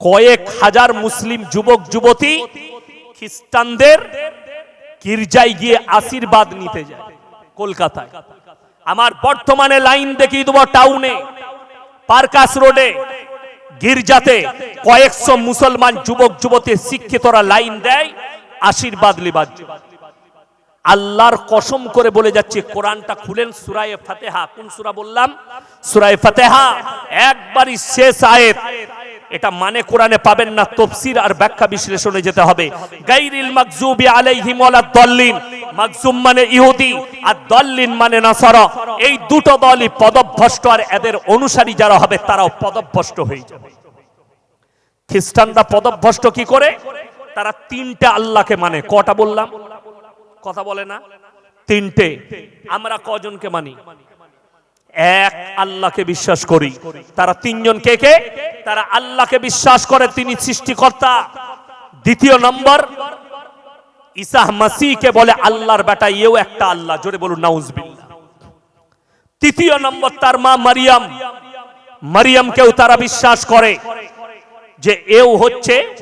কয়েক হাজার মুসলিম যুবক, যুবতী খ্রিস্টানদের গির্জায় গিয়ে আশীর্বাদ নিতে যায় কলকাতায় আমার বর্তমানে লাইন দেখিয়ে দেবো টাউনে, পার্কাস রোডে, গির্জাতে কয়েকশো মুসলমান যুবক, যুবতী শিক্ষিতরা লাইন দেয়, আশীর্বাদ লিবার। আল্লাহর কসম করে বলে যাচ্ছে, কোরআনটা খুলেন সুরায় ফাতেহা। কোন সুরা বললাম? সুরায়ে ফাতেহা। একবারই শেষ আয়াত। এটা মানে কোরআনে পাবেন না, তফসির আর ব্যাখ্যা বিশ্লেষণে যেতে হবে। গাইরিল মাকজুবি আলাইহিম ওয়ালা দল্লিন। মাকজুম মানে ইহুদি, আর দল্লিন মানে নাসারা। এই দুটো দলই পদভ্রষ্ট, আর এদের অনুসারী যারা হবে, তারাও পদভ্রষ্ট হয়ে যাবে। খ্রিস্টানরা পদভ্রষ্ট কি করে? তারা তিনটা আল্লাহকে মানে। কটা বললাম? কথা বলে না? তিনটে। আমরা কজনকে মানি? এক, আল্লাহকে বিশ্বাস করি। তারা তিনজন কে কে? তারা আল্লাহকে বিশ্বাস করে, তিনি সৃষ্টিকর্তা। দ্বিতীয় নম্বর ইসাহ মাসিকে বলে, আল্লাহর বেটা এও একটা আল্লাহ। জোরে বলুন, নাউজবিল্লাহ। তৃতীয় নম্বর, তার মা মারিয়াম। মারিয়ামকেও তারা বিশ্বাস করে যে এও হচ্ছে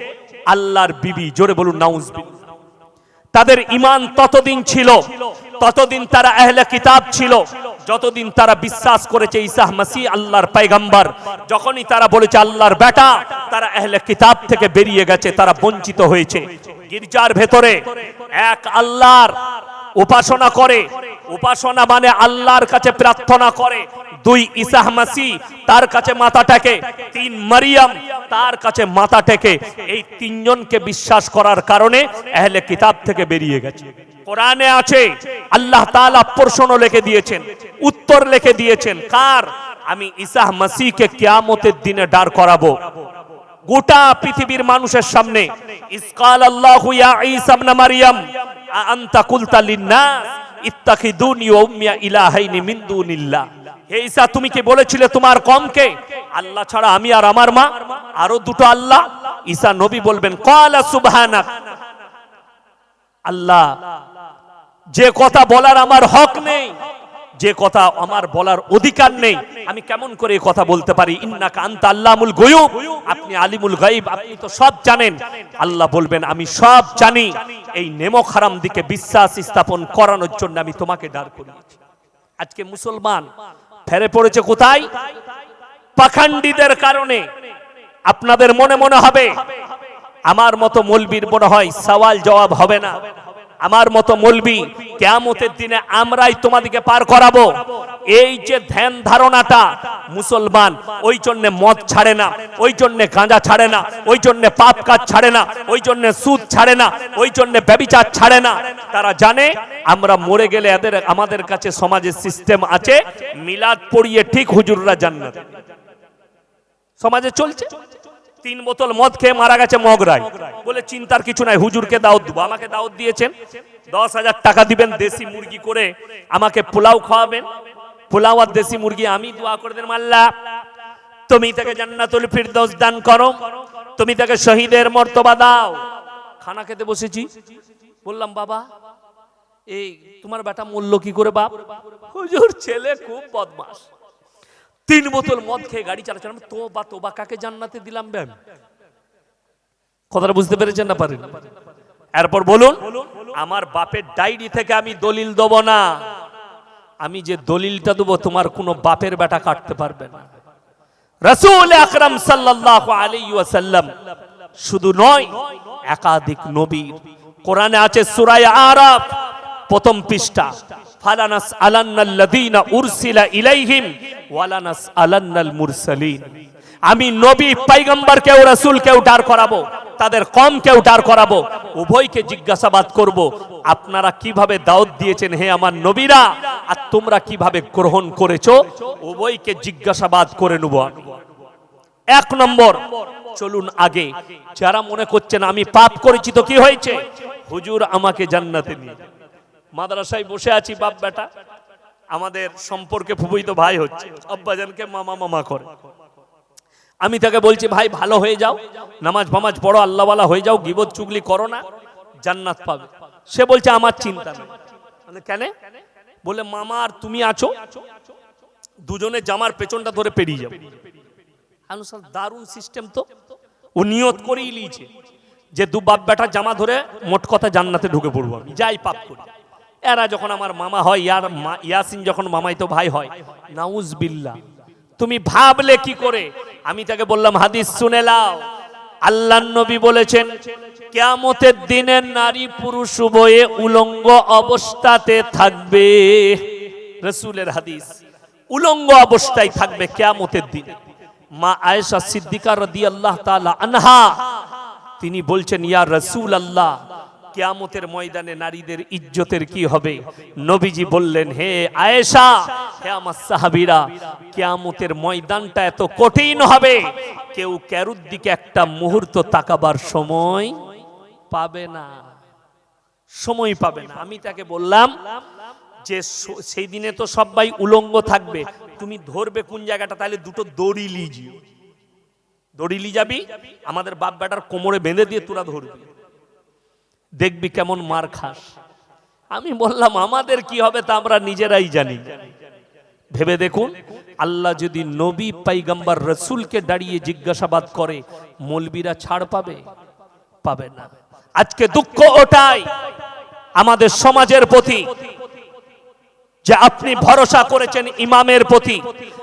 আল্লাহর বিবি। জোরে বলুন, নাউজবিল্লাহ। তাদের ইমান ততদিন ছিল, ততদিন তারা আহলে কিতাব ছিল, যতদিন তারা বিশ্বাস করেছে ইসাহ মাসি আল্লাহর পাইগাম্বার, যখনই তারা বলেছে আল্লাহর বেটা, তারা আহলে কিতাব থেকে বেরিয়ে গেছে, তারা বঞ্চিত হয়েছে। গির্জার ভেতরে এক আল্লাহর উপাসনা করে, উপাসনা মানে আল্লাহর কাছে প্রার্থনা করে দুই ইসাহ মাসি তার কাছে মাথা টেকে তিন মারিয়াম তার কাছে মাথা টেকে এই তিনজনকে বিশ্বাস করার কারণে আহলে কিতাব থেকে বেরিয়ে গেছে। কোরআনে আছে, আল্লাহ তাআলা প্রশ্ন লিখে দিয়েছেন, উত্তর লিখে দিয়েছেন, কার? আমি ইসাহ মাসিকে কিয়ামতের দিনে দাঁড় করাবো। গোটা পৃথিবীর মানুষের সামনে, ইসকাল আল্লাহ আ আনতা কুলতা লিন-নাস, ইত্তাখিদুনি ওয়া ইলাহাইনি মিন দুনিল্লাহ। হে ঈসা তুমি কি বলেছিলে তোমার কমকে? আল্লাহ ছাড়া আমি আর আমার মা, আরও দুটো আল্লাহ? ঈসা নবী বলবেন ক্বালা সুবহানাক। আল্লাহ, যে কথা বলার আমার হক নেই, যে কথা আমার বলার অধিকার নেই, আমি কেমন করে কথা বলতে পারি? ইন্নাকা আনতা আল্লামুল গায়ুব। আপনি আলিমুল গায়ব, আপনি তো সব জানেন। আল্লাহ বলবেন, আমি সব জানি। এই নেমক হারাম দিকে বিশ্বাস স্থাপন করানোর জন্য আমি তোমাকে দাঁড় করিয়েছি। আজকে মুসলমান ফেরে পড়েছে কোথায়? পাখান্ডিদের কারণে। আপনাদের মনে মনে হবে, আমার মতো মলবির মনে হয় সওয়াল জবাব হবে না। আমার মতো মলবি কেয়ামতের দিনে আমরাই তোমাদেরকে পার করাবো। এই যে ধ্যান ধারণাটা মুসলমান, ওই জন্য মদ ছাড়ে না, ওই জন্য গাঁজা ছাড়ে না, ওই জন্য পাপ কাজ ছাড়ে না, ওই জন্য সুদ ছাড়ে না, ওই জন্য ব্যবিচার ছাড়ে না। তারা জানে আমরা মরে গেলে এদের, আমাদের কাছে সমাজের সিস্টেম আছে, মিলাদ পড়িয়ে ঠিক হুজুররা জান্নাত। সমাজে চলছে? তিন বোতল মদ খেয়ে মারা গেছে মগরায়। বলে, চিন্তার কিছু নাই, হুজুরকে দাওয়াত দেবো। আমাকে দাওয়াত দিয়েছেন। দশ হাজার টাকা দিবেন দেশি মুরগি করে, আমাকে পোলাও খাওয়াবেন। পোলাও আর দেশি মুরগি, আমি দোয়া করে দেন মাল্লা তুমি তাকে জান্নাতুল ফিরদৌস দান করো। তুমি তাকে শহীদের মর্তবা দাও। খানা খেতে বসেছি। বললাম, বাবা, এই তোমার বেটা মূল্য কি করে বাপ? হুজুর, ছেলে খুব বদমাস তিন বোতল মদ খেয়ে গাড়ি চালাচ্ছেন। আমি তোবা তোবা, কাকে জান্নাতে দিলাম ব্যাম? কথাটা বুঝতে পেরেছেন না পারেন? এরপর বলুন, আমার বাপের ডায়েরি থেকে আমি দলিল দেব না। আমি যে দলিলটা দেবো, তোমার কোনো বাপের বেটা কাটতে পারবে না। রাসূল আকরাম সাল্লাল্লাহু আলাইহি ওয়াসাল্লাম শুধু নয়, একাধিক নবীর। কোরআনে আছে সুরায় আরাফ, প্রথম পৃষ্ঠা। ফালানাস উরসিলা ইলাইহিম ওয়ালানাস আলান্নাল মুরসালিন আমি নবী পয়গম্বর কেউ রাসূল কেউ ডার করাবো, তাদের কম কেউ ডার করাবো, উভয়কে জিজ্ঞাসাবাদ করব, আপনারা কীভাবে দাওয়াত দিয়েছেন হে আমার নবীরা, আর তোমরা কীভাবে গ্রহণ করেছ, উভয়কে জিজ্ঞাসাবাদ করে নেব এক নম্বর, চলুন আগে, যারা মনে করছেন আমি পাপ করেছি তো কি হয়েছে, হুজুর আমাকে জান্নাতে নিয়ে। মাদ্রাসায় বসে আছি, বাপ বেটা। আমাদের সম্পর্কে ফুবইতো ভাই হচ্ছে। আব্বাজানকে মামা মামা করে। আমি তাকে বলছি, ভাই, ভালো হয়ে যাও। নামাজ ফামাজ পড়ো, আল্লাহওয়ালা হয়ে যাও, গিবত চুগলি করো না, জান্নাত পাবে। সে বলছে, আমার চিন্তা নেই। কেন? বলে, মামা আর তুমি আছো, দুজনে জামার পেছনটা ধরে পেরিয়ে যাবে আনুসার সিস্টেম তো। ও নিয়ত করেই লিয়েছে যে, দু বাপ বেটা জামা ধরে মোট কথা জান্নাতে ঢুকে পড়ব আমি। যাই পাপ করি। এরা যখন আমার মামা হয়, ইয়ার ইয়াসিন যখন মামাই তো ভাই হয় নাউজ বিল্লাহ তুমি ভাবলে কি করে? আমি তাকে বললাম, হাদিস শুনে লাও আল্লাহ নবী বলেছেন, কেয়ামতের দিনে নারী পুরুষ উভয়ে উলঙ্গ অবস্থাতে থাকবে। রসুলের হাদিস, উলঙ্গ অবস্থায় থাকবে কেয়ামতের দিনে। মা আয়েশা সিদ্দিকা রাদিয়াল্লাহ তাআলা আনহা, তিনি বলছেন, ইয়া রসুল আল্লাহ কেয়ামতের ময়দানে নারীদের ইজ্জতের কি হবে? নবীজি বললেন, হে আয়েশা, হে আমার সাহাবীরা, কেয়ামতের ময়দানটা এত কঠিন হবে। কেউ ক্যারুর দিকে একটা মুহূর্ত তাকাবার সময় পাবে না। সময় পাবে না। আমি তাকে বললাম, যে সেই দিনে তো সবাই উলঙ্গ থাকবে। তুমি ধরবে কোন জায়গাটা, তাহলে দুটো দড়ি লিজিও দড়ি লি যাবি, আমাদের বাপ বেটার কোমরে বেঁধে দিয়ে তোরা ধরবি। দেখবি কেমন মার খাস। আমি বললাম, আমাদের কি হবে তা আমরা নিজেরাই জানি। ভেবে দেখুন, আল্লাহ যদি নবী পাইগাম্বার রসুলকে দাঁড়িয়ে জিজ্ঞাসাবাদ করে, মলবিরা ছাড় পাবে? পাবে না। আজকে দুঃখ ওটাই আমাদের সমাজের প্রতি যে আপনি ভরসা করেছেন ইমামের প্রতি,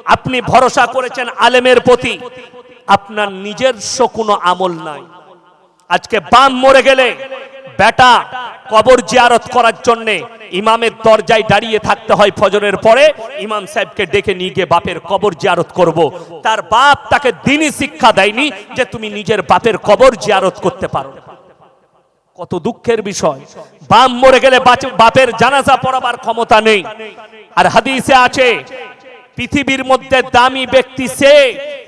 আপনি ভরসা করেছেন আলেমের প্রতি। আপনার নিজস্ব কোনো আমল নাই। আজকে বাম মরে গেলে বেটা কবর জিয়ারত করার জন্য ইমামের দরজায় দাঁড়িয়ে থাকতে হয় ফজরের পরে। ইমাম সাহেবকে ডেকে নিয়ে গিয়ে বাপের কবর জিয়ারত করব। তার বাপ তাকে দিনই শিক্ষা দেয়নি যে তুমি নিজের বাপের কবর জিয়ারত করতে পারো। কত দুঃখের বিষয়। বাম মরে গেলে বাপের জানাজা পড়াবার ক্ষমতা নেই। আর হাদিসে আছে, পৃথিবীর মধ্যে দামি ব্যক্তি সে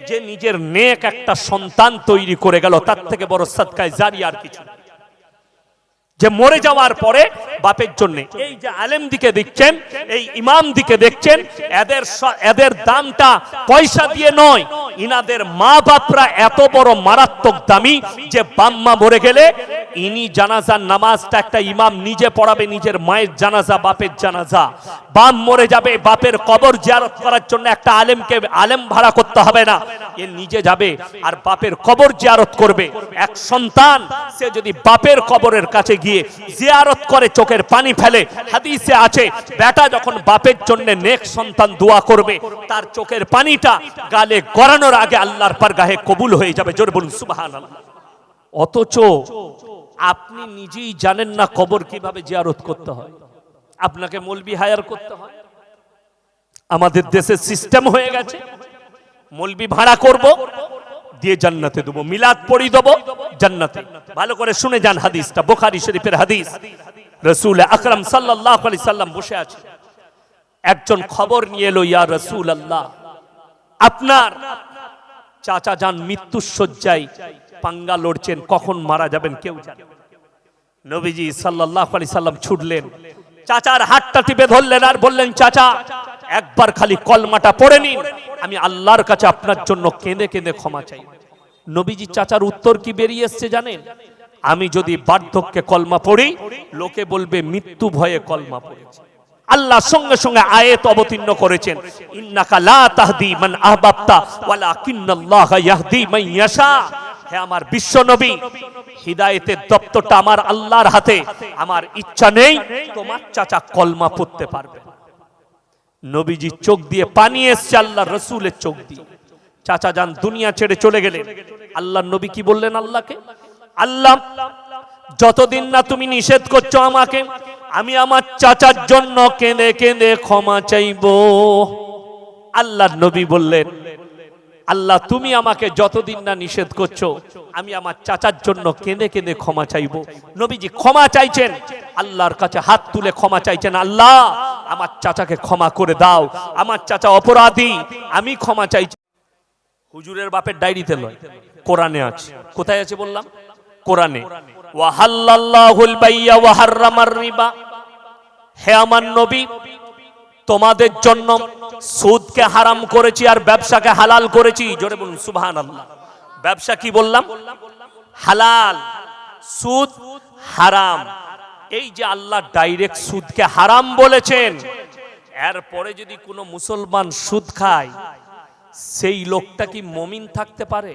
যে নিজের নেক একটা সন্তান তৈরি করে গেল, তার থেকে বড় সৎকায় জারি আর কিছু না। যে মরে যাওয়ার পরে বাপের জন্য। এই যে আলেম দিকে দেখছেন, এই ইমাম দিকে দেখছেন, এদের এদের দামটা পয়সা দিয়ে নয়, ইনাদের মা বাপরা এত বড় মারাত্মক দামি যে বাম্মা মরে গেলে ইনি জানাজার নামাজটা একটা ইমাম নিজে পড়াবে, নিজের মায়ের জানাজা, বাপের জানাজা। বাম মরে যাবে, বাপের কবর জিয়ারত করার জন্য একটা আলেমকে আলেম ভাড়া করতে হবে না। এ নিজে যাবে আর বাপের কবর জিয়ারত করবে। এক সন্তান, সে যদি বাপের কবরের কাছে গিয়ে জিয়ারত করে চোখের পানি ফেলে। হাদিসে আছে, বেটা যখন বাপের জন্য নেক সন্তান দোয়া করবে, তার চোখের পানিটা গালে গড়ানোর আগে আল্লাহর পারগাহে কবুল হয়ে যাবে। জোরে বলুন, সুবহানাল্লাহ। অথচ আপনি নিজেই জানেন না কবর কীভাবে জিয়ারত করতে হয়। আপনাকে মলবি হায়ার করতে হয়। আমাদের দেশে সিস্টেম হয়ে গেছে। মলবি ভাড়া করব দিয়ে জান্নাতে দেবো। মিলাদ পড়ি দেবো জান্নাতে। ভালো করে শুনে যান হাদিসটা, বোখারি শরীফের হাদিস। রসুল আকরাম সাল্লাল্লাহু আলাইহি সাল্লাম বসে আছে। একজন খবর নিয়ে এলো, ইয়া রসুল আল্লাহ আপনার চাচা যান মৃত্যুর শয্যায় পাঙ্গা লড়ছেন, কখন মারা যাবেন কেউ জানে? নবীজি সাল্লাল্লাহু আলাইহি সাল্লাম ছুটলেন। চাচার হাতটা টিপে ধরলেন আর বললেন, চাচা, একবার খালি কলমাটা পড়ে নিন আমি আল্লাহর কাছে আপনার জন্য কেঁদে কেঁদে ক্ষমা চাই। নবীজি চাচার উত্তর কি বেরিয়ে এসছে জানেন? আমি যদি বার্ধক্যে কলমা পড়ি, লোকে বলবে মৃত্যু ভয়ে কলমা পড়েছে। আল্লাহ সঙ্গে সঙ্গে আয়াত অবতীর্ণ করেছেন আমার বিশ্ব নবী, হিদায়েতের দপ্তরটা আমার আল্লাহর হাতে, আমার ইচ্ছা নেই তোমার চাচা কলমা পড়তে পারবে নবীজি চোখ দিয়ে পানি এসছে আল্লাহ রসুলের চোখ দিয়ে। চাচা যান, দুনিয়া ছেড়ে চলে গেলেন। আল্লাহ নবী কি বললেন আল্লাহকে? আল্লাহ, যতদিন না তুমি নিষেধ করছ আমাকে, আমি আমার চাচার জন্য কেঁদে কেঁদে ক্ষমা চাইব। আল্লাহ নবী বললেন আল্লাহ, তুমি আমাকে যতদিন না নিষেধ করছ, আমি আমার চাচার জন্য কেঁদে কেঁদে ক্ষমা চাইব। নবীজি ক্ষমা চাইছেন। আল্লাহর কাছে হাত তুলে ক্ষমা চাইছেন। আল্লাহ, আমার চাচাকে ক্ষমা করে দাও। আমার চাচা অপরাধী, আমি ক্ষমা চাইছি। হুজুরের বাপের ডায়েরিতে নয় কোরআনে আছে। কোথায় আছে বললাম? কোরআনে। ওয়াহাল্লাল্লাহুল বাইয়া ওয়া হাররামার রিবা। হে আমার নবী তোমাদের জন্য সুদকে হারাম করেছি আর ব্যবসাকে হালাল করেছি। জোরে বলুন, সুবহানাল্লাহ। ব্যবসা কি বললাম? হালাল। সুদ হারাম। এই যে আল্লাহ ডাইরেক্ট সুদকে হারাম বলেছেন, এরপরে যদি কোনো মুসলমান সুদ খায়, সেই লোকটা কি মমিন থাকতে পারে?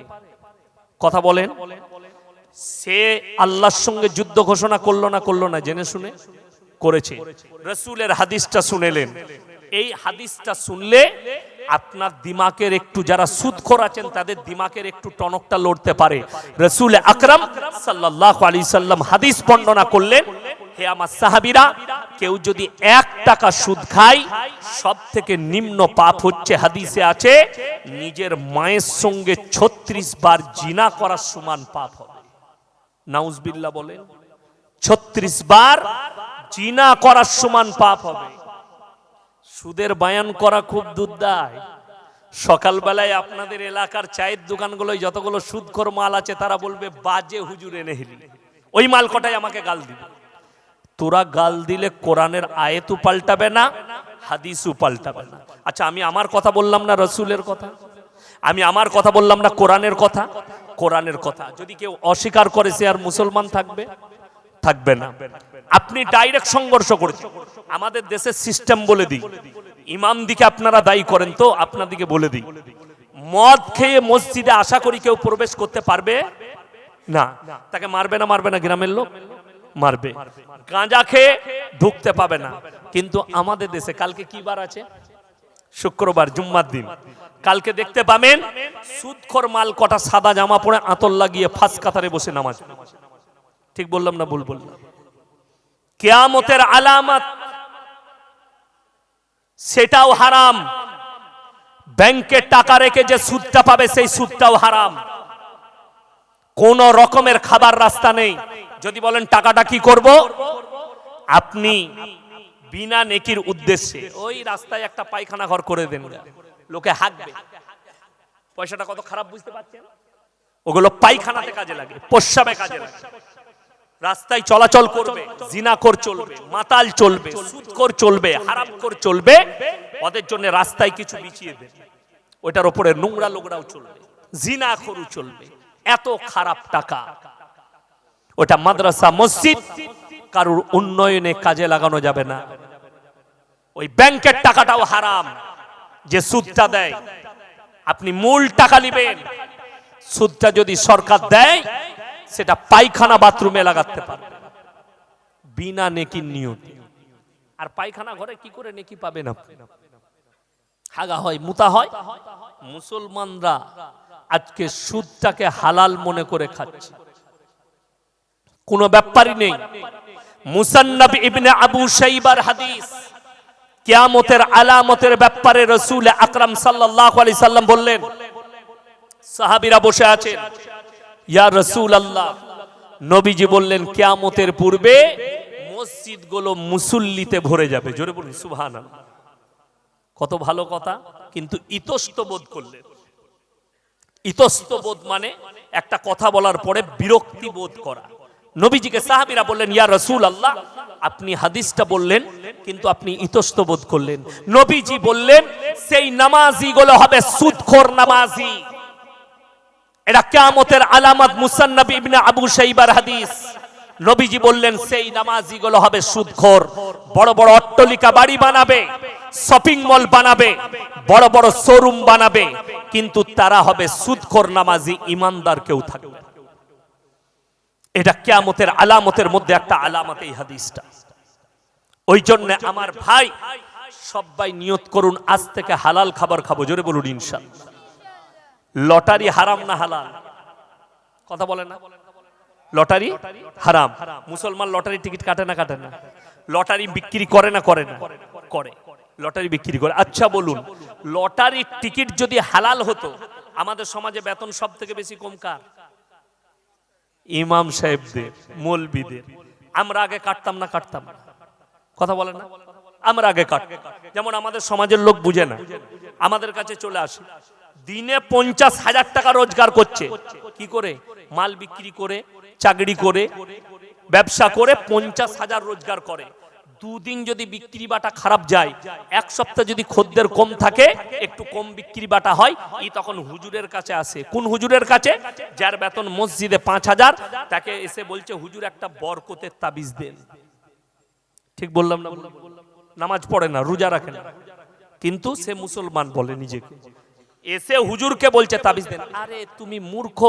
কথা বলেন। সে আল্লাহর সঙ্গে যুদ্ধ ঘোষণা করল না করল না, জেনে শুনে। করেছে। রসুলের হাদিসটা শুনেলেন। এই হাদিসটা শুনলে আপনার দিমাকের একটু যারা সুদখোর আছেন, তাদের দিমাকের একটু টনকটা লড়তে পারে। রসুল আকরাম সাল্লাহ আলী সাল্লাম হাদিস বর্ণনা করলেন, হে আমার সাহাবিরা, কেউ যদি এক টাকা সুদ খায় সব থেকে নিম্ন পাপ হচ্ছে হাদিসে আছে, নিজের মায়ের সঙ্গে ছত্রিশ বার জিনা করার সমান পাপ হবে। নাউজবিল্লা বলেন, ছত্রিশ বার জিনা করার সমান পাপ হবে। সুদের বায়ান করা খুব দুর্দায়। সকালবেলায় আপনাদের এলাকার চায়ের দোকানগুলোয় যতগুলো সুদখোর মাল আছে, তারা বলবে, বাজে হুজুর এনে হেলি ওই মাল কটাই আমাকে গাল দিবে? তোরা গাল দিলে কোরআনের আয়েতও পাল্টাবে না হাদিসও পাল্টাবে না। আচ্ছা আমি আমার কথা বললাম না রসুলের কথা? আমি আমার কথা বললাম না কোরআনের কথা? কোরআনের কথা। যদি কেউ অস্বীকার করে সে আর মুসলমান থাকবে? থাকবে না। আপনি ডাইরেক্ট সংঘর্ষ করেছেন। আমাদের দেশের সিস্টেম বলে দিই। ইমাম দিকে আপনারা দায়ী করেন তো আপনাদিকে বলে দিই। মদ খেয়ে মসজিদে আশা করি কেউ প্রবেশ করতে পারবে? না। তাকে মারবে না মারবে না, গ্রামের লোক? মারবে। গাঁজা খেয়ে ঢুকতে পাবে না। কিন্তু আমাদের দেশে কালকে কি বার আছে? শুক্রবার, জুম্মার দিন। কালকে দেখতে পাবেন, সুদখোর মাল কটা সাদা জামা পরে আতর লাগিয়ে ফাঁস কাতারে বসে নামাজ। ঠিক বললাম না ভুল বললাম? কেয়ামতের আলামত, সেটাও হারাম। ব্যাংকে টাকা রেখে যে সুদটা পাবে, সেই সুদটাও হারাম। কোন রকমের খাবার রাস্তা নেই। যদি বলেন, টাকাটা কি করব? আপনি বিনা নেকির উদ্দেশ্যে ওই রাস্তায় একটা পায়খানা ঘর করে দেন। লোকে হাঁকবে। পয়সাটা কত খারাপ বুঝতে পারছেন? ওগুলো পায়খানাতে কাজে লাগে, প্রস্রাবে কাজে লাগে। রাস্তায় চলাচল করবে জিনাকর চলবে, মাতাল চলবে সুদকর চলবে হারামকর চলবে, ওদের জন্য রাস্তায় কিছু বিছিয়ে দেবে। ওটার উপরে নোংরা লোকরাও চলবে জিনাখরু চলবে। এত খারাপ টাকা। ওটা মাদ্রাসা, মসজিদ, কারুর উন্নয়নে কাজে লাগানো যাবে না। ওই ব্যাংকের টাকাটাও হারাম, যে সুদটা দেয়। আপনি মূল টাকা নেবেন, সুদটা যদি সরকার দেয় সেটা পায়খানা বাথরুমে লাগাতে পারবে। বিনা নেকির নিয়তি। আর পায়খানা ঘরে কি করে নেকি পাবেন আপনি? হাগা হয়, মুতা হয়। মুসলমানরা আজকে সুদটাকে হালাল মনে করে খাচ্ছে। কোনো ব্যাপারই নেই। মুসান্নব ইবনে আবু শাইবার হাদিস কিয়ামতের আলামতের ব্যাপারে রসুল আকরাম সাল্লাল্লাহু আলাইহি সাল্লাম বললেন, সাহাবীরা বসে আছেন। ইয়া রসুল আল্লাহ নবীজি বললেন, কেয়ামতের পূর্বে মসজিদগুলো মুসল্লিতে ভরে যাবে। জোরে বলুন, সুবহানাল্লাহ। কত ভালো কথা, কিন্তু ইতস্ত বোধ করলেন ইতস্ত বোধ মানে একটা কথা বলার পরে বিরক্তি বোধ করা। নবীজিকে সাহাবীরা বললেন, ইয়া রসুল আল্লাহ আপনি হাদিসটা বললেন, কিন্তু আপনি ইতস্ত বোধ করলেন। নবীজি বললেন, সেই নামাজি গুলো হবে সুদখোর নামাজি। এটা কিয়ামতের আলামত মুসান্নব ইবনে আবু শাইবার হাদিস। নবীজি বললেন, সেই নামাজি গুলো হবে সুদখোর। বড় বড় অট্টলিকা বাড়ি বানাবে, শপিং মল বানাবে, বড় বড় শোরুম বানাবে, কিন্তু তারা হবে সুদখোর নামাজি ইমানদার কেউ থাকবে এটা কিয়ামতের আলামতের মধ্যে একটা আলামত এই হাদিসটা। ওই জন্য আমার ভাই, সবাই নিয়ত করুন, আজ থেকে হালাল খাবার খাব। জোরে বলুন, ইনশাআল্লাহ। লটারি হারাম না হালাল? কথা বলে না। লটারি হারাম। মুসলমান লটারি টিকিট কাটে না কাটে না। লটারি বিক্রি করে না করে না। করে। লটারি বিক্রি করে। আচ্ছা বলুন, লটারির টিকিট যদি হালাল হতো, আমাদের সমাজে বেতন সব থেকে বেশি কম কার? ইমাম সাহেবদের, মৌলবিদের। আমরা আগে কাটতাম না, কাটতাম কথা বলে না। আমরা আগে কাট যেমন আমাদের সমাজের লোক বুঝে না। আমাদের কাছে চলে আসে। দিনে পঞ্চাশ হাজার টাকা রোজগার করছে। কি করে? মাল বিক্রি করে, চাকরি করে, ব্যবসা করে পঞ্চাশ হাজার রোজগার করে। দুদিন যদি বিক্রি বাটা খারাপ যায়, এক সপ্তাহ যদি খদ্দের কম থাকে, একটু কম বিক্রি বাটা হয়, ই তখন হুজুরের কাছে আসে। কোন হুজুরের কাছে? যার বেতন মসজিদে পাঁচ হাজার, তাকে এসে বলছে, হুজুর, একটা বরকতের তাবিজ দেন। ঠিক বললাম না নামাজ পড়ে না, রোজা রাখে না। কিন্তু সে মুসলমান বলে নিজেকে। এসে হুজুরকে বলছে, তাবিজ দেন। আরে তুমি মূর্খ।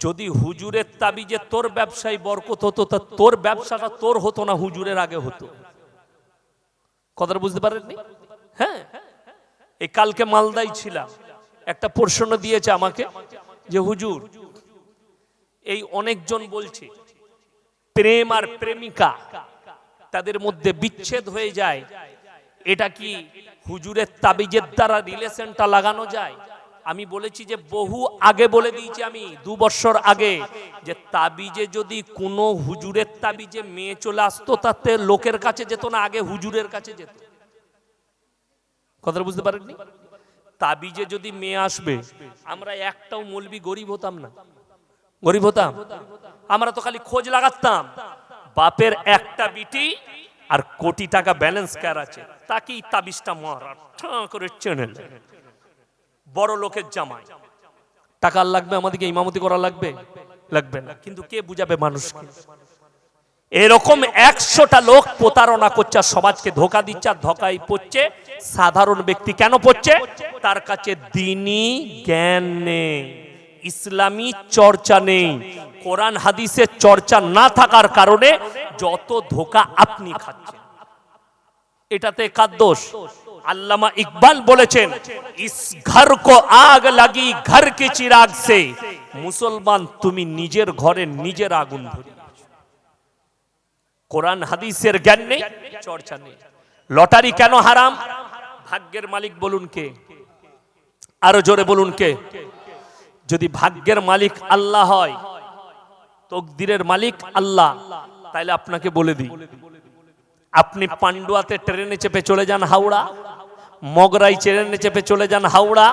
যদি হুজুরের তাবিজে তোর ব্যবসায় বরকত হতো, তা তোর ব্যবসাটা তোর হতো না, হুজুরের আগে হতো। কথাটা বুঝতে পারেননি? হ্যাঁ। এই কালকে মালদাই ছিলাম। একটা প্রশ্ন দিয়েছে আমাকে যে, হুজুর, এই অনেকজন বলছে, প্রেম আর প্রেমিকা তাদের মধ্যে বিচ্ছেদ হয়ে যায়। এটা কি হুজুরের তাবিজের দ্বারা রিলেশনটা লাগানো যায়। আমি বলেছি যে বহু আগে বলে দিয়েছি আমি, দু বছর আগে, যে তাবিজে যদি কোনো হুজুরের তাবিজে মেয়ে চলে আসতো, তাতে লোকের কাছে যেত না, আগে হুজুরের কাছে যেত। কথাটা বুঝতে পারেননি? তাবিজে যদি মেয়ে আসবে, আমরা একটাও মলবি গরিব হতাম না। গরিব হতাম? আমরা তো খালি খোঁজ লাগাতাম। বাপের একটা বিটি আর কোটি টাকা ব্যালেন্স কার আছে? তাকেই তাবিজটা মারা ঠাঁ করে চেনে। বড় লোকের জামাই। টাকা লাগবে আমাদেরকে, ইমামতি করা লাগবে? লাগবে না। কিন্তু কে বুঝাবে মানুষকে? এরকম একশোটা লোক প্রতারণা করছে, সমাজকে ধোকা দিচ্ছে ধোকায় পড়ছে, সাধারণ ব্যক্তি কেন পড়ছে? তার কাছে দিনই জ্ঞান নেই, ইসলামী চর্চা নেই, কোরআন হাদিসের চর্চা না থাকার কারণে যত ধোকা আপনি খাচ্ছেন। এটাতে কার দোষ আল্লামা ইকবাল বলেছেন, ইস ঘর কো আগ লাগি, ঘর কে চিরাগ সে? মুসলমান, তুমি নিজের ঘরে নিজের আগুন ধরি কোরআন, হাদিসের জ্ঞান নেই, চর্চা নেই। লটারি কেন হারাম? ভাগ্যের মালিক বলুন কে? আরও জোরে বলুন কে? যদি ভাগ্যের মালিক আল্লাহ হয়, তকদিরের মালিক আল্লাহ, তাইলে আপনাকে বলে দিই। আপনি পান্ডুয়াতে ট্রেনে চেপে চলে যান হাওড়া, মগরাই ট্রেনে চেপে চলে যান হাওড়া,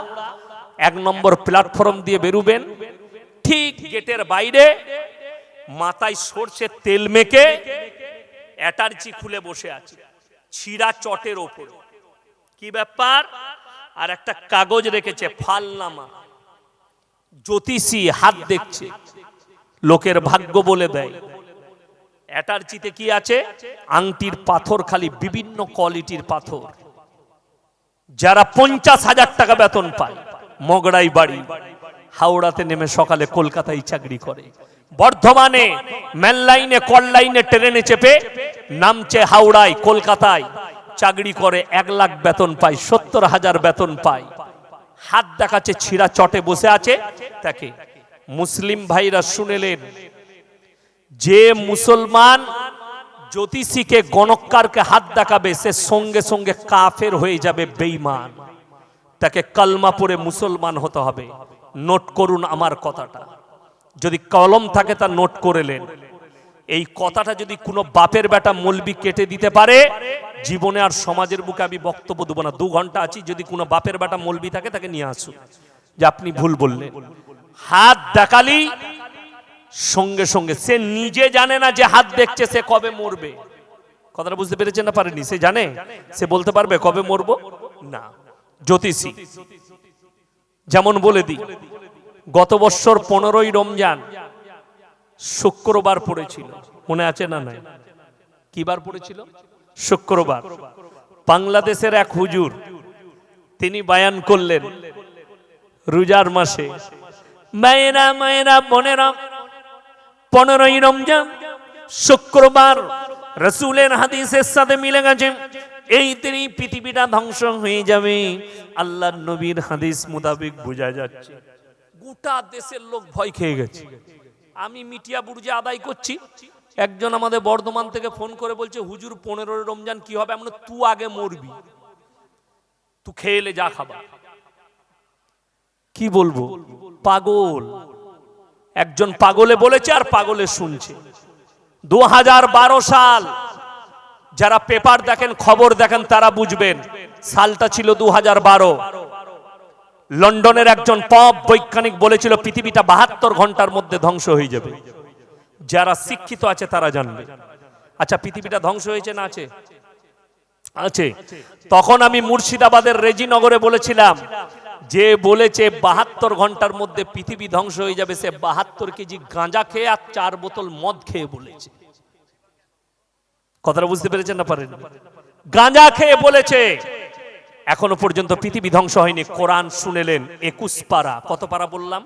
এক নম্বর প্ল্যাটফর্ম দিয়ে বেরুবেন। ঠিক গেটের বাইরে মাথায় সর্ষে তেল মেখে অ্যাটার্জি খুলে বসে আছে, ছিঁড়া চটের ওপর। কি ব্যাপার? আর একটা কাগজ রেখেছে, ফালনামা। জ্যোতিষী হাত দেখছে, লোকের ভাগ্য বলে দেয়। অ্যাটার্জিতে কি আছে? আংটির পাথর খালি বিভিন্ন কোয়ালিটির পাথর। যারা পঞ্চাশ হাজার টাকা বেতন পায় মগড়াই বাড়ি, হাওড়াতে নেমে সকালে কলকাতায় চাকরি করে। বর্ধমানে মেন লাইনে, কল লাইনে ট্রেনে চেপে নামছে হাওড়ায়, কলকাতায়। চাকরি করে এক লাখ বেতন পায়, সত্তর হাজার বেতন পায়। হাত দেখাচ্ছে, ছিঁড়া চটে বসে আছে। তাকে মুসলিম ভাইরা শুনেলেন যে মুসলমান জ্যোতিষীকে গণকারকে হাত দেখাবে, সে সঙ্গে সঙ্গে কাফের হয়ে যাবে বেইমান তাকে কালমা পড়ে মুসলমান হতে হবে। নোট করুন আমার কথাটা। যদি কলম থাকে তা নোট করেলেন এই কথাটা যদি কোনো বাপের বেটা মলবি কেটে দিতে পারে, জীবনে আর সমাজের বুকে আমি বক্তব্য দেবো না। দু ঘণ্টা আছি, যদি কোনো বাপের বেটা মলবি থাকে তাকে নিয়ে আসুন। যে আপনি ভুল বললেন। হাত দেখালি সঙ্গে সঙ্গে। সে নিজে জানে না যে হাত দেখছে, সে কবে মরবে। কথাটা বুঝতে পেরেছে না পারেনি? সে জানে? সে বলতে পারবে কবে মরবো? না। জ্যোতিষী, যেমন বলে দিই, গত বছর পনেরোই রমজান শুক্রবার পড়েছিল। মনে আছে না নাই? কি বার পড়েছিল? শুক্রবার। বাংলাদেশের এক হুজুর, তিনি বায়ান করলেন রোজার মাসে। মায়েরা মায়েরা, বোনেরা পনেরোই রমজান, শুক্রবার রসুলের হাদিসের সাথে মিলে গেছে। এই তিনি পৃথিবীটা ধ্বংস হয়ে যাবে। আল্লাহ নবীর হাদিস মোতাবেক বোঝা যাচ্ছে। গোটা দেশের লোক ভয় খেয়ে গেছে। আমি মিটিয়া বুর্জে আদায় করছি। একজন আমাদের বর্ধমান থেকে ফোন করে বলছে, হুজুর, পনেরোই রমজান কি হবে? আমরা তু আগে মরবি। তু খেয়ে এলে যা খাবা কি বলব? পাগল। একজন পাগলে বলেছে আর পাগলে শুনছে। দু হাজার বারো সাল যারা পেপার দেখেন, খবর দেখেন, তারা বুঝবেন, সালটা ছিল দু হাজার বারো। লন্ডনের একজন পপ বৈজ্ঞানিক বলেছিল, পৃথিবীটা বাহাত্তর ঘণ্টার মধ্যে ধ্বংস হয়ে যাবে। যারা শিক্ষিত আছে, তারা জানবে। আচ্ছা পৃথিবীটা ধ্বংস হয়েছে না আছে? আছে। তখন আমি মুর্শিদাবাদের রেজিনগরে বলেছিলাম যে বলেছে বাহাত্তর ঘণ্টার মধ্যে পৃথিবী ধ্বংস হয়ে যাবে, সে বাহাত্তর কেজি গাঁজা খেয়ে আর চার বোতল মদ খেয়ে বলেছে। কথাটা বুঝতে পেরেছেন না পারেন গাঁজা খেয়ে বলেছে। এখনও পর্যন্ত পৃথিবী ধ্বংস হয়নি। কোরআন শুনেলেন, একুশ পারা। কত পারা বললাম?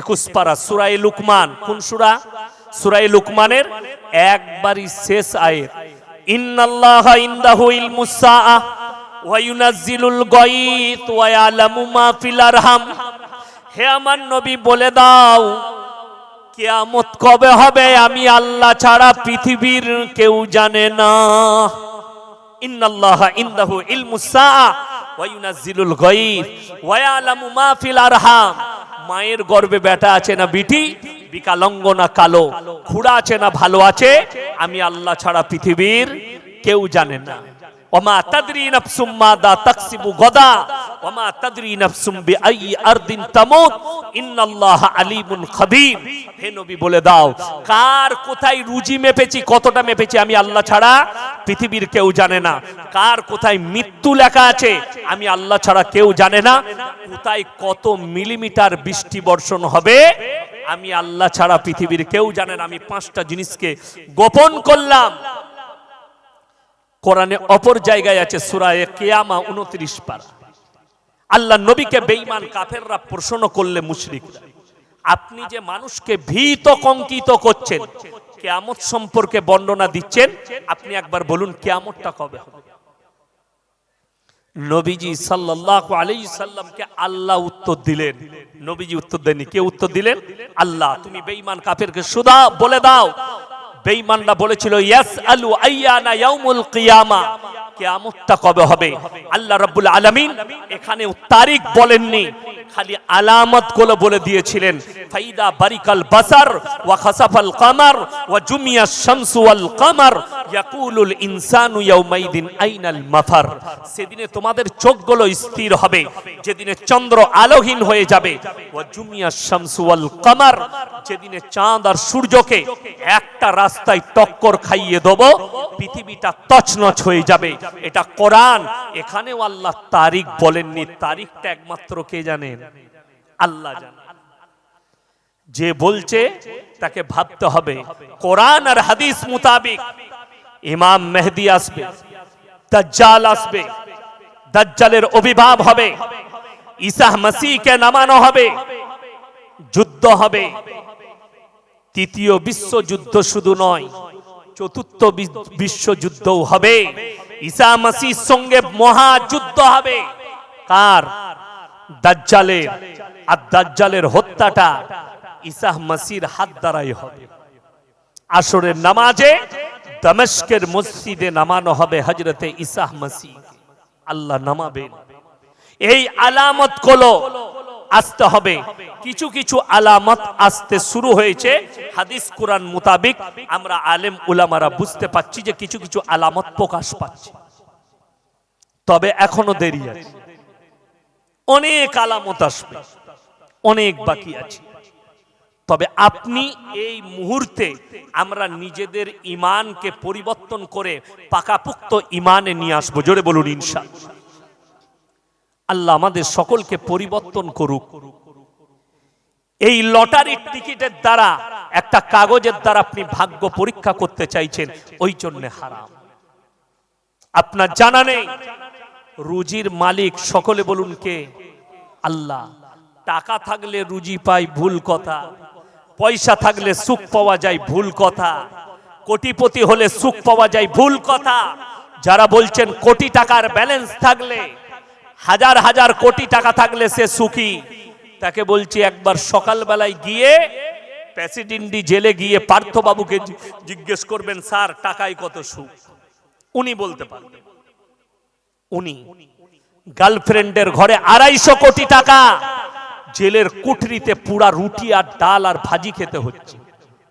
একুশ পারা। সুরাই লুকমান, কোন সুরা? সুরাই লুকমানের একবারই শেষ আয়ের। ইন্নাল্লাহ ইনদাহু ইলমুস সাআ ওয়া ইউনাজ্জিলুল ওয়া ইয়ালামু মা ফিল আরহাম। হে আমার নবী, বলে দাও, কিয়ামত কবে হবে? আমি আল্লাহ ছাড়া পৃথিবীর কেউ জানে না। ইন্নাল্লাহা ইনদাহু ইলমুস সাআ। ওয়া ইউনাজ্জিলুল গায়ব ওয়া ইয়ালামু মা ফিল আরহাম। মায়ের গর্ভে বেটা আছে না বিটি? বিকালঙ্গ না কালো? খুড়া আছে না ভালো আছে? আমি আল্লাহ ছাড়া পৃথিবীর কেউ জানে না। ওমা তাদরি নাফসুম মাদা তাকসিবু গদা, ওমা তাদরি নাফসুম বিআই আরদিন তামুত, ইন্নাল্লাহা আলিমুন খাবীর। হে নবী বলে দাও, কার কোথায় রুজি মেপেছি, কতটা মেপেছি আমি আল্লাহ ছাড়া? পৃথিবীর কেউ জানে না। কার কোথায় মৃত্যু লেখা আছে, আমি আল্লাহ ছাড়া কেউ জানে না। কোথায় কত মিলিমিটার বৃষ্টি বর্ষণ হবে, আমি আল্লাহ ছাড়া পৃথিবীর কেউ জানে না। আমি পাঁচটা জিনিসকে গোপন করলাম। কোরআনে অপর জায়গায় আছে সুরায়ে কেয়ামা উনত্রিশ পারা। আল্লাহ নবীকে বেঈমান কাফেররা প্রশ্ন করলে মুশরিকরা, আপনি যে মানুষকে ভীত কঙ্কিত করছেন, কেয়ামত সম্পর্কে বর্ণনা দিচ্ছেন, আপনি একবার বলুন কেয়ামতটা কবে হবে? নবীজি সাল্লাল্লাহু আলাইহি সাল্লামকে আল্লাহ উত্তর দিলেন। নবীজি উত্তর দেননি, কে উত্তর দিলেন? আল্লাহ, তুমি বেঈমান কাফেরকে সুদা বলে দাও বেঈমানরা বলেছিল ইয়াস আলু আইয়ানা ইয়াউমুল কিয়ামা। কিয়ামতটা কবে হবে? আল্লাহ রাব্বুল আলামিন এখানে তারিখ বলেননি, খালি আলামতগুলো বলে দিয়েছিলেন। ফাইদা বারিকাল বাসার ওয়া খাসাফাল কামার ওয়া জুমিয়া শামসু ওয়াল কামার, ইয়াকুলুল ইনসানু ইয়াউমাইদিন আইনাল মাফার। সেদিনে তোমাদের চোখগুলো স্থির হবে, যেদিনে চন্দ্র আলোহীন হয়ে যাবে, ওয়া জুমিয়া শামসু ওয়াল কামার, যেদিনে চাঁদ আর সূর্যকে একটা রাস্তায় টক্কর খাইয়ে দেব, পৃথিবীটা তছনছ হয়ে যাবে। এটা কোরআন। এখানেও আল্লাহ তারিখ বলেননি। তারিখটা একমাত্র কে জানেন আল্লাহ জানেন যে বলছে, তাকে ভাবতে হবে। কোরআন আর হাদিস মুতাবিক ইমাম মেহদি আসবে, দাজ্জাল আসবে, দাজ্জালের অভিভাব হবে ঈসা মাসিহকে নামানো হবে, যুদ্ধ হবে। তৃতীয় বিশ্বযুদ্ধ শুধু নয়, চতুর্থ বিশ্বযুদ্ধও হবে। ঈসা মাসির সঙ্গে মহাযুদ্ধ হবে। কার? দাজ্জালের। আর দাজ্জালের হত্যাটা ঈসা মাসির হাত দ্বারাই হবে। আসরের নামাজে দমস্কের মসজিদে নামানো হবে হজরতে ঈসা মাসি আল্লাহ নামাবেন। এই আলামতগুলো আসতে হবে। কিছু কিছু আলামত আসতে শুরু হয়েছে। হাদিস কোরআন মোতাবিক আমরা আলেম উলামারা বুঝতে পাচ্ছি যে কিছু কিছু আলামত প্রকাশ পাচ্ছে। তবে এখনও দেরি আছে। অনেক আলামত আসবে। অনেক বাকি আছে। তবে আপনি এই মুহূর্তে আমরা নিজেদের ইমানকে পরিবর্তন করে পাকাপুক্ত ইমানে নিয়ে আসব। জোরে বলুন ইনশা আল্লাহ আমাদের সকলকে পরিবর্তন করুক। এই লটারির টিকিটের দ্বারা, একটা কাগজের দ্বারা আপনি ভাগ্য পরীক্ষা করতে চাইছেন, ওই জন্য হারাম। আপনার জানা নেই, রুজির মালিক সকলে বলুন কে? আল্লাহ। টাকা থাকলে রুজি পাই, ভুল কথা। পয়সা থাকলে সুখ পাওয়া যায়, ভুল কথা। কোটিপতি হলে সুখ পাওয়া যায়, ভুল কথা। যারা বলছেন কোটি টাকার ব্যালেন্স থাকলে হাজার হাজার কোটি টাকা থাকলে সে সুখী। তাকে বলছি, একবার সকালবেলায় গিয়ে প্রেসিডেন্টি জেলে গিয়ে পার্থবাবুকে জিজ্ঞেস করবেন, স্যার, টাকায় কত সুখ? উনি বলতে পারবেন। উনি। গার্লফ্রেন্ডের ঘরে আড়াইশো কোটি টাকা। জেলের কুঠরিতে পুরা রুটি আর ডাল আর ভাজি খেতে হচ্ছে।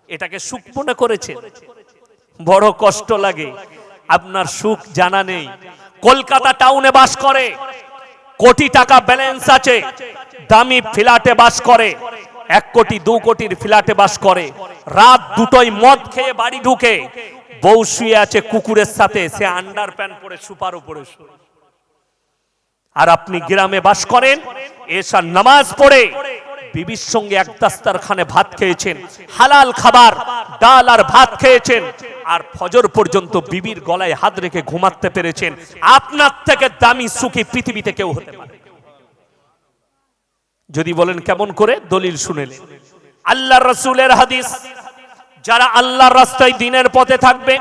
এটাকে সুখ মনে করেছে বড় কষ্ট লাগে। আপনার সুখ জানা নেই। কলকাতা টাউনে বাস করে। কোটি টাকা ব্যালেন্স আছে। দামি ফ্ল্যাটে বাস করে, এক কোটি, দু কোটির ফ্ল্যাটে বাস করে। রাত দুটোই মদ খেয়ে বাড়ি ঢুকে। বউ শুয়ে আছে কুকুরের সাথে, সে আন্ডার প্যান্ট পরে সুপার উপরে আর আপনি গ্রামে বাস করেন এসা নামাজ পড়ে বিবির সঙ্গে এক দাস্তার খানে ভাত খেয়েছেন, হালাল খাবার, ডাল আর ভাত খেয়েছেন, আর ফজর পর্যন্ত বিবির গলায় হাত রেখে ঘুমাতে পেরেছেন। আপনার থেকে দামি সুখী পৃথিবীতে কেউ হতে পারে। যদি বলেন কেমন করে, দলিল শুনেলে আল্লাহ রসুলের হাদিস, যারা আল্লাহর রাস্তায় দিনের পথে থাকবে,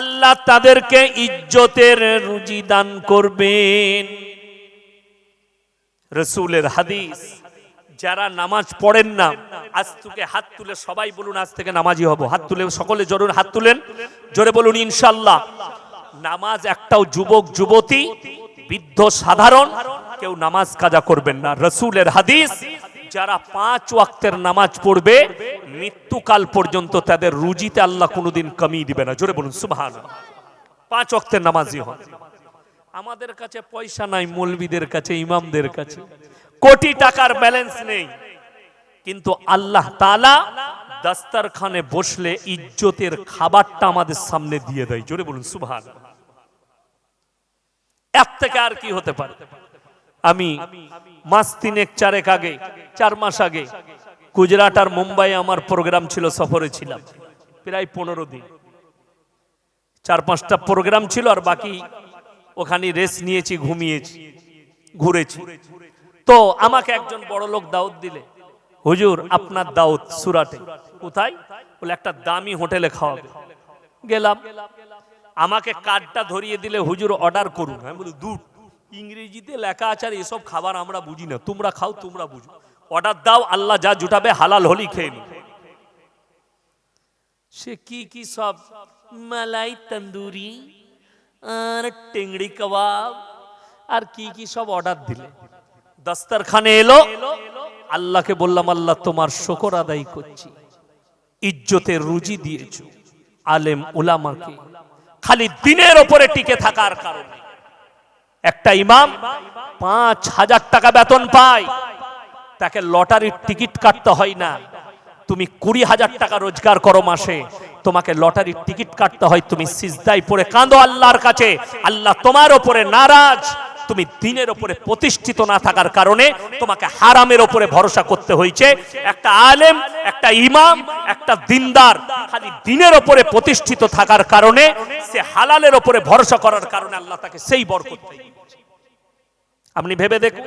আল্লাহ তাদেরকে ইজ্জতের রুজি দান করবেন। রসুলের হাদিস যারা নামাজ পড়েন না, আজ থেকে হাত তুলে সবাই বলুন, আজ থেকে নামাজি হব। হাত তুলে, সকলে জরুর হাত তুলেন। জোরে বলুন ইনশাল্লাহ নামাজ একটাও যুবক, যুবতী, বৃদ্ধ, সাধারণ, কেউ নামাজ কাজা করবেন না। রসুলের হাদিস, যারা পাঁচ ওয়াক্তের নামাজ পড়বে, মৃত্যুকাল পর্যন্ত তাদের রুজিতে আল্লাহ কোনোদিন কমিয়ে দিবে না। জোরে বলুন সুবহান পাঁচ ওয়াক্তের নামাজি হন। আমাদের কাছে পয়সা নাই, মৌলবিদের কাছে, ইমামদের কাছে। কোটি টাকার ব্যালেন্স নেই। কিন্তু আল্লাহ তালা দাস্তারখানে বসলে ইজ্জতের খাবারটা আমাদের সামনে দিয়ে দেয়। জোরে বলুন সুবহান এর থেকে আর কি হতে পারে? আমি মাস তিনেক, চারেক আগে, চার মাস আগে গুজরাট আর মুম্বাই আমার প্রোগ্রাম ছিল, সফরে ছিলাম। প্রায় পনেরো দিন। চার পাঁচটা প্রোগ্রাম ছিল আর বাকি ওখানে রেস্ট নিয়েছি, ঘুমিয়েছি, ঘুরেছি। তো আমাকে একজন বড় লোক দাওয়াত দিলে। হুজুর, আপনার দাউদ সুরাটে। কোথায়? বলে, একটা দামি হোটেলে খাওয়াবে। গেলাম। আমাকে কার্ডটা ধরিয়ে দিলে হুজুর অর্ডার করুন। আমি বলি দুধ ইংরেজিতে লেখা আছে এসব খাবার আমরা বুঝি না। তোমরা খাও, তোমরা বুঝো। অর্ডার দাও, আল্লাহ যা জুটাবে, হালাল হলি খেয়ে নি সে কি কি সব? মালাই, তন্দুরি আর টেংড়ি কাবাব। আর কি কি সব অর্ডার দিলে? দস্তরখানে এলো। আল্লাহকে বললাম, আল্লাহ, তোমার শকর আদায় করছি। ইজ্জতের রুজি দিয়েছ আলেম উলামাকে। খালি দিনের ওপরে টিকে থাকার কারণে। একটা ইমাম পাঁচ হাজার টাকা বেতন পায়। তাকে লটারির টিকিট কাটতে হয় না। তুমি কুড়ি হাজার টাকা রোজগার করো মাসে। তোমাকে লটারির টিকিট কাটতে হয়। তুমি সিজদাই পড়ে কাঁদো আল্লাহর কাছে। আল্লাহ তোমার ওপরে নারাজ। তুমি দিনের ওপরে প্রতিষ্ঠিত না থাকার কারণে তোমাকে হারামের ওপরে ভরসা করতে হয়েছে। একটা আলেম, একটা ইমাম, একটা দিনদার খালি দিনের ওপরে প্রতিষ্ঠিত থাকার কারণে সে হালালের ওপরে ভরসা করার কারণে আল্লাহ তাকে সেই বরকত দেয়। আপনি ভেবে দেখুন,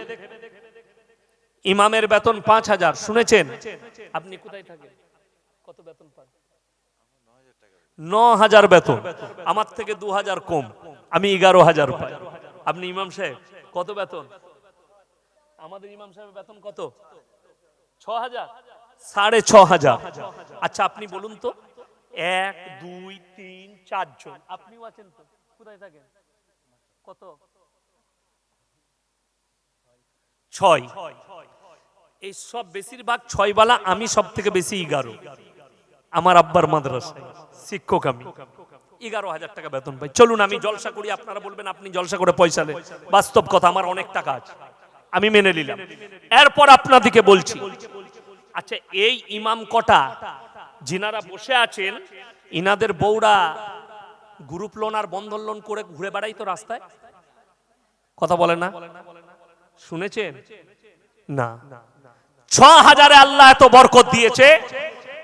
ইমামের বেতন পাঁচ হাজার, শুনেছেন? আপনি কোথায় থাকেন? কত বেতন পান? ন হাজার বেতন, আমার থেকে দু হাজার কম, আমি এগারো হাজার পাই। আপনি ইমাম সাহেব, কত বেতন? আমাদের ইমাম সাহেবের বেতন কত? ছ হাজার সাড়ে ছ হাজার আচ্ছা আপনি বলুন তো, এক, দুই, তিন, চারজন, আপনিও আছেন তো? কোথায় থাকেন? কত? ছয়। এই সব বেশিরভাগ ছয় বালা আমি সব থেকে বেশি এগারো। আমার আব্বার মাদ্রাসায়, শিক্ষক আমি। এগারো হাজার টাকা বেতন পাই। চলুন, আমি জলসা করি, আপনারা বলবেন, আপনি জলসা করে পয়সা নেন। বাস্তব কথা, আমার অনেক টাকা আছে। আমি মেনে নিলাম। এরপর আপনাদিকে বলছি। আচ্ছা এই ইমাম কটা? যিনারা বসে আছেন, ইনাদের বউরা গ্রুপ লোন আর বন্ধন লোন করে ঘুরে বেড়াই তো রাস্তায়? কথা বলে না। শুনেছেন? না। ছ হাজারে আল্লাহ এত বরকত দিয়েছে,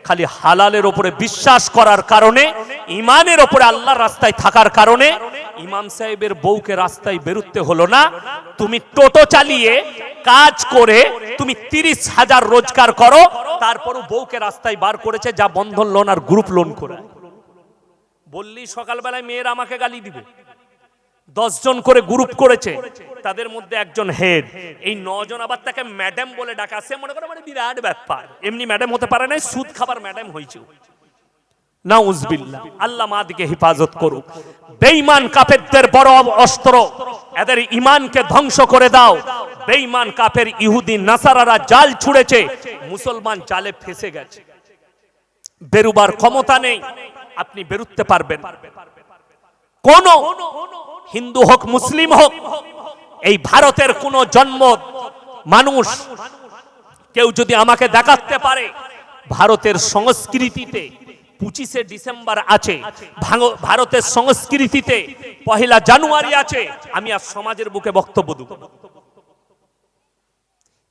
খালি হালালের ওপরে বিশ্বাস করার কারণে ইমানের ওপরে আল্লাহর রাস্তায় থাকার কারণে ইমাম সাহেবের বউকে রাস্তায় বেরুতে হলো না। তুমি টোটো চালিয়ে কাজ করে তুমি তিরিশ হাজার রোজগার করো, তারপরও বউকে রাস্তায় বার করেছে যা বন্ধন লোন আর গ্রুপ লোন করে। বললি সকালবেলায় মেয়েরা আমাকে গালি দিবে। দশ জন করে গ্রুপ করেছে, তাদের মধ্যে একজন হেড এই নজন আবার তাকে ম্যাডাম বলে ডাকা। সে মনে করে মানে বিরাট ব্যাপার। এমনি ম্যাডাম হতে পারে না সুদ খাবার ম্যাডাম হয়েছে না উজবিল্লা আল্লাহ মাদিকে হেফাজত করুক। বেঈমান কাফেরদের বড় অস্ত্র, এদের ইমানকে ধ্বংস করে দাও। বেঈমান কাফের ইহুদি, নাসারারা জাল ছুড়েছে, মুসলমান জালে ফেসে গেছে। বেরুবার ক্ষমতা নেই, আপনি বেরুতে পারবেন। কোন হিন্দু হোক, মুসলিম হোক, এই ভারতের কোন জন্ম মানুষ কেউ যদি আমাকে দেখাতে পারে, ভারতের সংস্কৃতিতে পঁচিশে ডিসেম্বর আছে। ভারতের সংস্কৃতিতে পহেলা জানুয়ারি আছে। আমি আর সমাজের বুকে বক্তব্য দেব।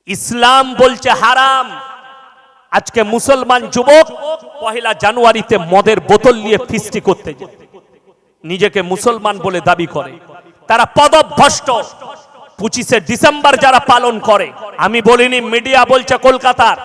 ইসলাম বলছে হারাম। আজকে মুসলমান যুবক পহেলা জানুয়ারিতে মদের বোতল নিয়ে ফিস্টি করতে নিজেকে মুসলমান বলে দাবি করে। তারা পদভ্রষ্ট। পঁচিশে ডিসেম্বর যারা পালন করে। আমি বলিনি মিডিয়া বলছে কলকাতার।